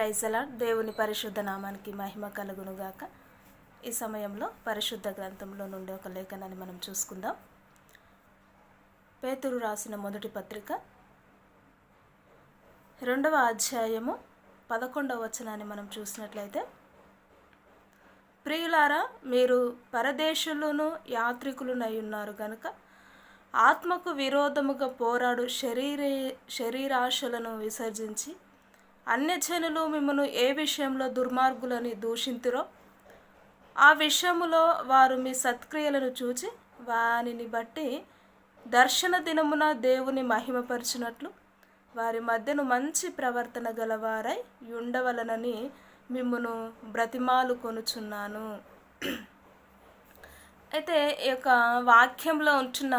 ప్రైజలా దేవుని పరిశుద్ధ నామానికి మహిమ కలుగునుగాక. ఈ సమయంలో పరిశుద్ధ గ్రంథంలో నుండి ఒక లేఖనాన్ని మనం చూసుకుందాం. పేతురు రాసిన మొదటి పత్రిక రెండవ అధ్యాయము పదకొండవ వచనాన్ని మనం చూసినట్లయితే ప్రియులారా మీరు పరదేశులను యాత్రికులునై ఉన్నారు కనుక ఆత్మకు విరోధముగా పోరాడు శరీర శరీరాశలను విసర్జించి అన్యజనులు మిమ్మను ఏ విషయంలో దుర్మార్గులని దూషింతురో ఆ విషయములో వారు మీ సత్క్రియలను చూచి వానిని బట్టి దర్శన దినమున దేవుని మహిమపరచినట్లు వారి మధ్యను మంచి ప్రవర్తన గలవారై ఉండవలనని మిమ్మును బ్రతిమాలు కొనుచున్నాను. అయితే ఈ యొక్క వాక్యంలో ఉంటున్న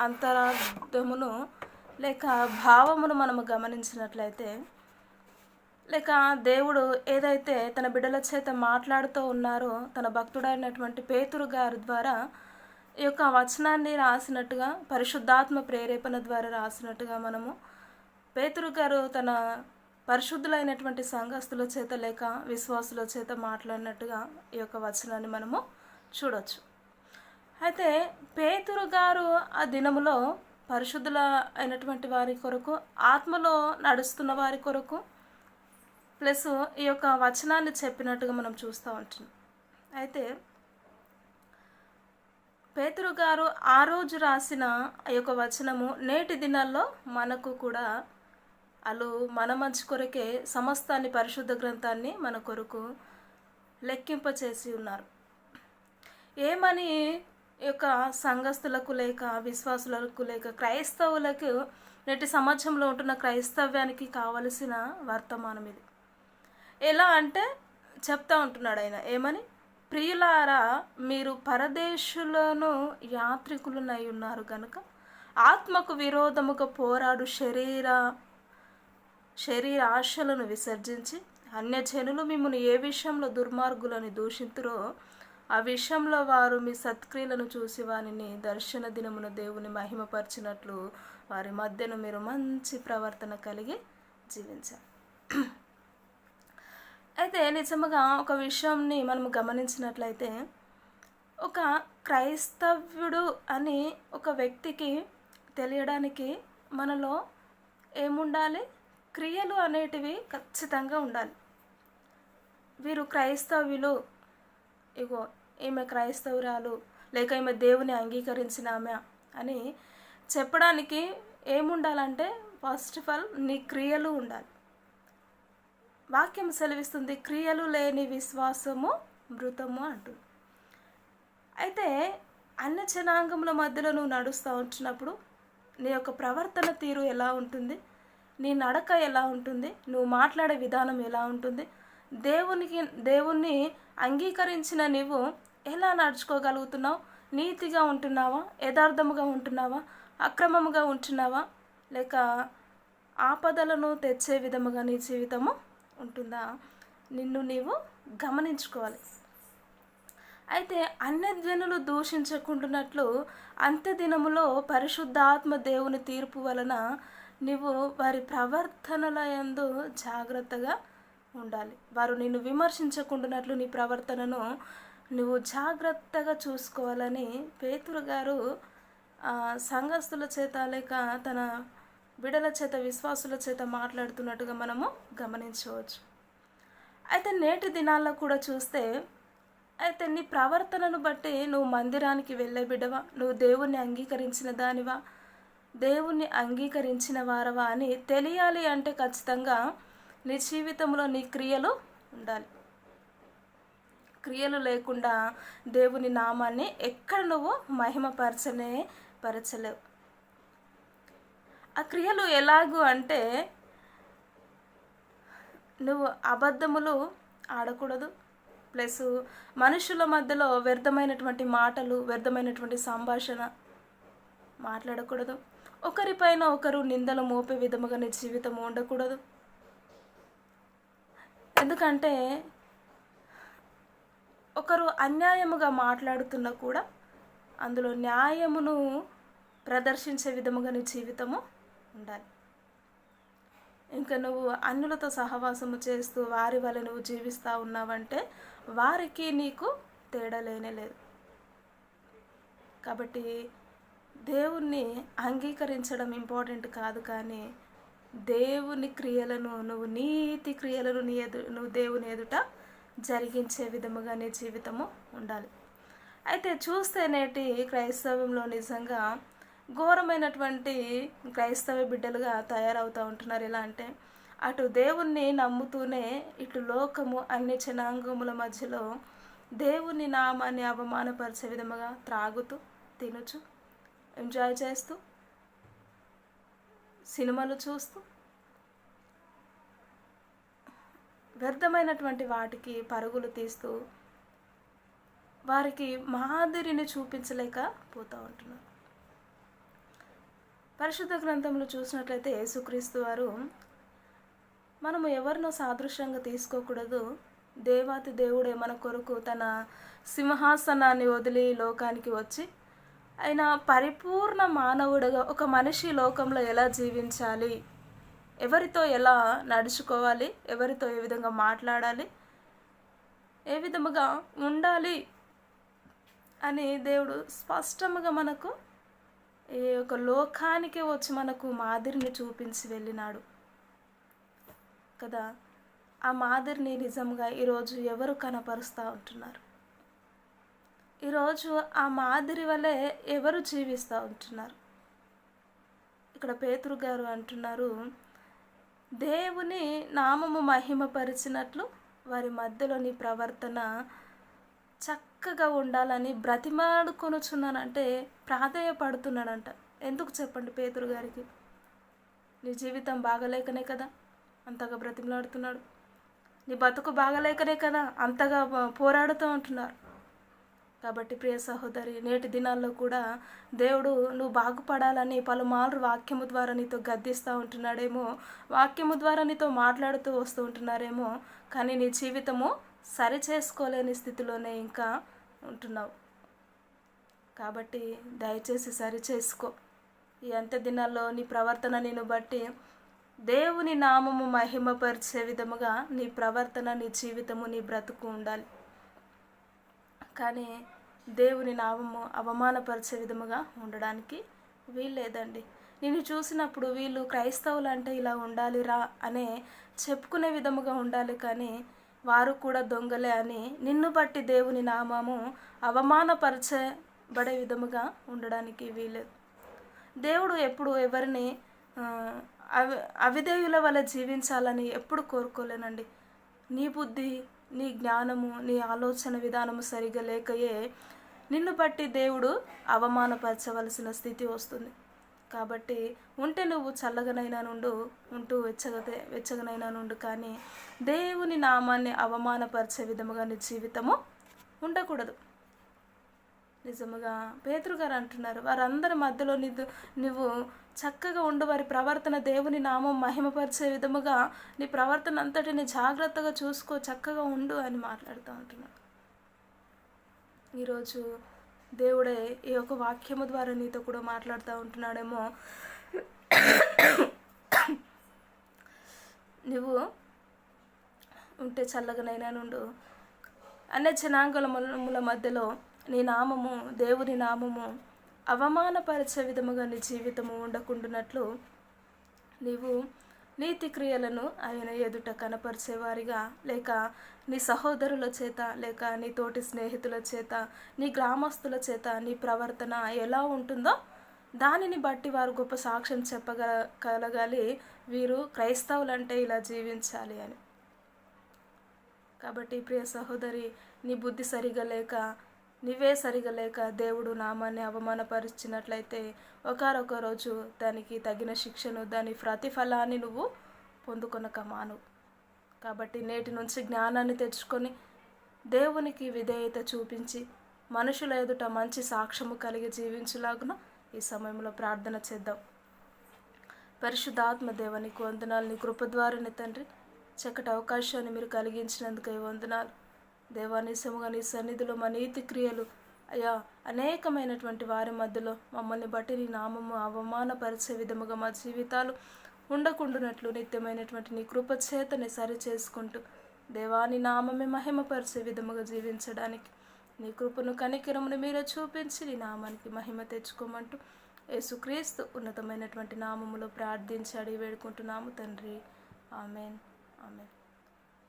అంతరార్థమును లేక భావమును మనము గమనించినట్లయితే లేక దేవుడు ఏదైతే తన బిడ్డల చేత మాట్లాడుతూ ఉన్నారో తన భక్తుడైనటువంటి పేతురు గారి ద్వారా ఈ యొక్క వచనాన్ని రాసినట్టుగా పరిశుద్ధాత్మ ప్రేరేపణ ద్వారా రాసినట్టుగా మనము పేతురు గారు తన పరిశుద్ధులైనటువంటి సంఘస్థుల చేత లేక విశ్వాసుల చేత మాట్లాడినట్టుగా ఈ యొక్క వచనాన్ని మనము చూడొచ్చు. అయితే పేతురు గారు ఆ దినములో పరిశుద్ధుల అయినటువంటి వారి కొరకు ఆత్మలో నడుస్తున్న వారి కొరకు ప్లస్ ఈ యొక్క వచనాన్ని చెప్పినట్టుగా మనం చూస్తూ ఉంటున్నాం. అయితే పేతురు గారు ఆ రోజు రాసిన ఆ యొక్క వచనము నేటి దినాల్లో మనకు కూడా అలు మన మంచి కొరకే సమస్తాన్ని పరిశుద్ధ గ్రంథాన్ని మన కొరకు లెక్కింప చేసి ఉన్నారు. ఏమని యొక్క సంఘస్థులకు లేక విశ్వాసులకు లేక క్రైస్తవులకు నేటి సమాజంలో ఉంటున్న క్రైస్తవ్యానికి కావలసిన వర్తమానం ఇది. ఎలా అంటే చెప్తా ఉంటున్నాడు ఆయన. ఏమని? ప్రియులారా మీరు పరదేశులను యాత్రికులనై ఉన్నారు కనుక ఆత్మకు విరోధముగా పోరాడు శరీర శరీర ఆశలను విసర్జించి అన్యజనులు మిమ్మల్ని ఏ విషయంలో దుర్మార్గులని దూషితురో ఆ విషయంలో వారు మీ సత్క్రియలను చూసి వారిని దర్శన దినమున దేవుని మహిమపరిచినట్లు వారి మధ్యను మీరు మంచి ప్రవర్తన కలిగి జీవించాలి అయితే నిజముగా ఒక విషయంని మనం గమనించినట్లయితే ఒక క్రైస్తవ్యుడు అని ఒక వ్యక్తికి తెలియడానికి మనలో ఏముండాలి? క్రియలు అనేటివి ఖచ్చితంగా ఉండాలి. వీరు క్రైస్తవ్యులు ఇగో ఈమె క్రైస్తవురాలు లేక ఈమె దేవుని అంగీకరించిన ఆమె అని చెప్పడానికి ఏముండాలంటే ఫస్ట్ ఆఫ్ ఆల్ నీ క్రియలు ఉండాలి. వాక్యం సెలవిస్తుంది క్రియలు లేని విశ్వాసము మృతము అంటుంది అయితే అన్ని జనాంగముల మధ్యలో నువ్వు నడుస్తూ ఉంటున్నప్పుడు నీ యొక్క ప్రవర్తన తీరు ఎలా ఉంటుంది? నీ నడక ఎలా ఉంటుంది? నువ్వు మాట్లాడే విధానం ఎలా ఉంటుంది? దేవునికి దేవుణ్ణి అంగీకరించిన నీవు ఎలా నడుచుకోగలుగుతున్నావు? నీతిగా ఉంటున్నావా? యథార్థముగా ఉంటున్నావా? అక్రమముగా ఉంటున్నావా? లేక ఆపదలను తెచ్చే విధముగా నీ జీవితము ఉంటుందా? నిన్ను నీవు గమనించుకోవాలి. అయితే అన్యజనులు దూషించకుంటున్నట్లు అంత్య దినములో పరిశుద్ధాత్మ దేవుని తీర్పు వలన నీవు వారి ప్రవర్తనల యందు జాగ్రత్తగా ఉండాలి. వారు నిన్ను విమర్శించకుండానట్లు నీ ప్రవర్తనను నువ్వు జాగ్రత్తగా చూసుకోవాలని పేతురు గారు సంఘస్థుల చేత లేక తన బిడల చేత విశ్వాసుల చేత మాట్లాడుతున్నట్టుగా మనము గమనించవచ్చు. అయితే నేటి దినాల్లో కూడా చూస్తే అయితే నీ ప్రవర్తనను బట్టి నువ్వు మందిరానికి వెళ్ళే బిడవా నువ్వు దేవుణ్ణి అంగీకరించిన దానివా? దేవుణ్ణి అంగీకరించిన వారవా అని తెలియాలి అంటే ఖచ్చితంగా నీ జీవితంలో నీ క్రియలు ఉండాలి. క్రియలు లేకుండా దేవుని నామాన్ని ఎక్కడ నువ్వు మహిమపరచనే పరచలేవు. ఆ క్రియలు ఎలాగు అంటే నువ్వు అబద్ధములు ఆడకూడదు. ప్లస్ మనుషుల మధ్యలో వ్యర్థమైనటువంటి మాటలు వ్యర్థమైనటువంటి సంభాషణ మాట్లాడకూడదు. ఒకరిపైన ఒకరు నిందలు మోపే విధముగా నీ జీవితం ఉండకూడదు. ఎందుకంటే ఒకరు అన్యాయముగా మాట్లాడుతున్నా కూడా అందులో న్యాయమును ప్రదర్శించే విధముగా నీ జీవితము ఉండాలి. ఇంకా నువ్వు అన్యులతో సహవాసము చేస్తూ వారి వల్ల నువ్వు జీవిస్తూ ఉన్నావంటే వారికి నీకు తేడా లేనే లేదు. కాబట్టి దేవుణ్ణి అంగీకరించడం ఇంపార్టెంట్ కాదు కానీ దేవుని క్రియలను నువ్వు నీతి క్రియలను నీ ఎదు నువ్వు దేవుని ఎదుట జరిగించే విధముగా నీ జీవితము ఉండాలి. అయితే చూస్తే నేటి క్రైస్తవంలో నిజంగా ఘోరమైనటువంటి క్రైస్తవ బిడ్డలుగా తయారవుతూ ఉంటున్నారు. ఎలా అంటే అటు దేవుణ్ణి నమ్ముతూనే ఇటు లోకము అన్ని జనాంగముల మధ్యలో దేవుని నామాన్ని అవమానపరిచే విధముగా త్రాగుతూ తినుచు ఎంజాయ్ చేస్తూ సినిమాలు చూస్తూ వ్యర్థమైనటువంటి వాటికి పరుగులు తీస్తూ వారికి మాదిరిని చూపించలేక పోతూ ఉంటున్నారు. పరిశుద్ధ గ్రంథంలో చూసినట్లయితే యేసుక్రీస్తు వారు మనము ఎవరినో సాదృశ్యంగా తీసుకోకూడదు. దేవాతి దేవుడే మన కొరకు తన సింహాసనాన్ని వదిలి లోకానికి వచ్చి ఆయన పరిపూర్ణ మానవుడుగా ఒక మనిషి లోకంలో ఎలా జీవించాలి? ఎవరితో ఎలా నడుచుకోవాలి? ఎవరితో ఏ విధంగా మాట్లాడాలి? ఏ విధముగా ఉండాలి? అని దేవుడు స్పష్టముగా మనకు ఈ యొక్క లోకానికి వచ్చి మనకు మాదిరిని చూపించి వెళ్ళినాడు. కదా? ఆ మాదిరిని నిజంగా ఈరోజు ఎవరు కనపరుస్తూ ఉంటున్నారు? ఈరోజు ఆ మాదిరి వలె ఎవరు జీవిస్తూ ఉంటున్నారు? ఇక్కడ పేతురు గారు అంటున్నారు దేవుని నామము మహిమపరిచినట్లు వారి మధ్యలో నీ ప్రవర్తన చక్కగా ఉండాలని బ్రతిమాడుకొనుచున్నానంటే ప్రాధేయపడుతున్నాడంట. ఎందుకు చెప్పండి పేతురు గారికి? నీ జీవితం బాగలేకనే కదా అంతగా బ్రతిమలాడుతున్నాడు? నీ బతుకు బాగలేకనే కదా అంతగా పోరాడుతూ ఉంటున్నారు? కాబట్టి ప్రియ సహోదరి నేటి దినాల్లో కూడా దేవుడు నువ్వు బాగుపడాలని పలుమార్లు వాక్యము ద్వారా నీతో గద్దిస్తూ ఉంటున్నాడేమో వాక్యము ద్వారా నీతో మాట్లాడుతూ వస్తూ ఉంటున్నారేమో కానీ నీ జీవితము సరి చేసుకోలేని స్థితిలోనే ఇంకా ఉంటున్నావు. కాబట్టి దయచేసి సరి చేసుకో ఈ అంత్య దినాల్లో నీ ప్రవర్తన నేను బట్టి దేవుని నామము మహిమపరిచే విధముగా నీ ప్రవర్తన నీ జీవితము నీ బ్రతుకు ఉండాలి. కానీ దేవుని నామము అవమానపరిచే విధముగా ఉండడానికి వీల్లేదండి. నేను చూసినప్పుడు వీళ్ళు క్రైస్తవులు అంటే ఇలా ఉండాలిరా అనే చెప్పుకునే విధముగా ఉండాలి కానీ వారు కూడా దొంగలే అని నిన్ను బట్టి దేవుని నామము అవమానపరచబడే విధముగా ఉండడానికి వీలేదు దేవుడు ఎప్పుడు ఎవరిని అవి అవిధేయుల వల్ల జీవించాలని ఎప్పుడు కోరుకోలేనండి. నీ బుద్ధి నీ జ్ఞానము నీ ఆలోచన విధానము సరిగా లేకయే నిన్ను బట్టి దేవుడు అవమానపరచవలసిన స్థితి వస్తుంది. కాబట్టి ఉంటే నువ్వు చల్లగనైనా నుండు ఉంటూ వెచ్చగతే వెచ్చగనైనా నుండు కానీ దేవుని నామాన్ని అవమానపరిచే విధముగా నీ జీవితము ఉండకూడదు. నిజముగా పేతురు గారు అంటున్నారు వారందరి మధ్యలో నీదు నువ్వు చక్కగా ఉండు వారి ప్రవర్తన దేవుని నామం మహిమపరిచే విధముగా నీ ప్రవర్తన అంతటిని జాగ్రత్తగా చూసుకో చక్కగా ఉండు అని మాట్లాడుతూ ఉంటున్నాడు ఈరోజు దేవుడే ఈ యొక్క వాక్యము ద్వారా నీతో కూడా మాట్లాడుతూ ఉంటున్నాడేమో. నువ్వు ఉంటే చల్లగనైనా నుండు. అనే జనాంగుల మధ్యలో నీ నామము దేవుని నామము అవమానపరిచే విధముగా నీ జీవితము ఉండకుండానట్లు నీవు నీతి క్రియలను ఆయన ఎదుట కనపరిచేవారిగా లేక నీ సహోదరుల చేత లేక నీ తోటి స్నేహితుల చేత నీ గ్రామస్తుల చేత నీ ప్రవర్తన ఎలా ఉంటుందో దానిని బట్టి వారు గొప్ప సాక్ష్యం చెప్పగల కలగాలి వీరు క్రైస్తవులంటే ఇలా జీవించాలి అని. కాబట్టి ప్రియ సహోదరి నీ బుద్ధి సరిగా లేక నీవే సరిగా లేక దేవుడు నామాన్ని అవమానపరిచినట్లయితే ఒకరొక రోజు దానికి తగిన శిక్షను దాని ప్రతిఫలాన్ని నువ్వు పొందుకొనక మాను. కాబట్టి నేటి నుంచి జ్ఞానాన్ని తెచ్చుకొని దేవునికి విధేయత చూపించి మనుషుల ఎదుట మంచి సాక్ష్యము కలిగి జీవించులాగున ఈ సమయంలో ప్రార్థన చేద్దాం. పరిశుద్ధాత్మ దేవానికి వందనాలు. నీ కృప ద్వారానే తండ్రి చక్కటి అవకాశాన్ని మీరు కలిగించినందుకు ఈ వందనాలు దేవానీసముగా నీ సన్నిధిలో మా నీతి క్రియలు అయ్యా అనేకమైనటువంటి వారి మధ్యలో మమ్మల్ని బట్టి నీ నామము అవమానపరిచే విధముగా మా జీవితాలు ఉండకుండునట్లు నిత్యమైనటువంటి నీ కృపచేతని సరి చేసుకుంటూ దేవాని నామమే మహిమపరిచే విధముగా జీవించడానికి నీ కృపను కనికిరమును మీరే చూపించి నీ నామానికి మహిమ తెచ్చుకోమంటూ యేసుక్రీస్తు ఉన్నతమైనటువంటి నామములో ప్రార్థించి అడిగి వేడుకుంటున్నాము తండ్రి. ఆమెన్. ఆమెన్.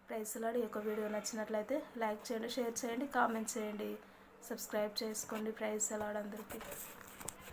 ప్రైస్లాడి ఈ యొక్క వీడియో నచ్చినట్లయితే లైక్ చేయండి షేర్ చేయండి కామెంట్ చేయండి సబ్స్క్రైబ్ చేసుకోండి. ప్రైజ్ అలాడ్ అందరికీ.